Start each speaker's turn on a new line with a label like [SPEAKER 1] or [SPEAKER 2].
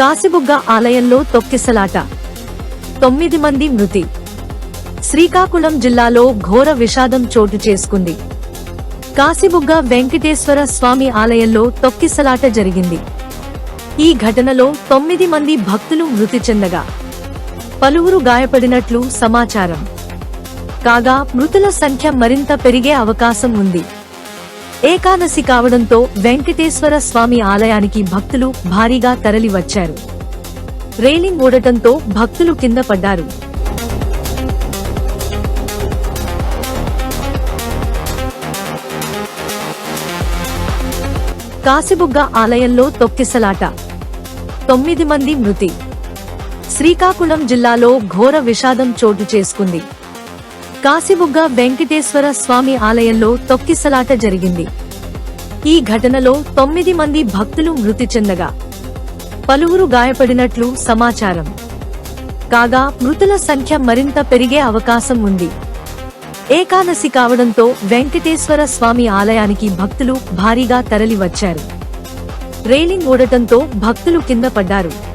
[SPEAKER 1] కాసిబుగ్గ ఆలయంలో తొక్కిసలాట. తొమ్మిది మంది మృతి. శ్రీకాకుళం జిల్లాలో ఘోర విషాదం చోటు చేసుకుంది. కాసిబుగ్గ వెంకటేశ్వర స్వామి ఆలయంలో తొక్కిసలాట జరిగింది. ఈ ఘటనలో తొమ్మిది మంది భక్తులు మృతి చెందగా. పలువురు గాయపడినట్లు సమాచారం. కాగా మృతుల సంఖ్య మరింత పెరిగే అవకాశం ఉంది. ఏకాదశి కావడంతో వెంకటేశ్వర స్వామి ఆలయానికి భక్తులు భారీగా తరలివచ్చారు. రేలింగ్ ఊడటంతో భక్తులు కింద పడ్డారు. కాసిబుగ్గ ఆలయంలో తొక్కిసలాట. తొమ్మిది మంది మృతి. శ్రీకాకుళం జిల్లాలో ఘోర విషాదం చోటు చేసుకుంది. కాశీబుగ్గ వెంకటేశ్వర స్వామి ఆలయంలో తొక్కిసలాట జరిగింది. ఈ ఘటనలో తొమ్మిది మంది భక్తులు మృతి చెందగా పలువురు గాయపడినట్లు సమాచారం. కాగా మృతుల సంఖ్య మరింత పెరిగే అవకాశం ఉంది. ఏకాదశి కావడంతో వెంకటేశ్వర స్వామి ఆలయానికి భక్తులు భారీగా తరలివచ్చారు. రైలింగ్ ఓడటంతో భక్తులు కింద పడ్డారు.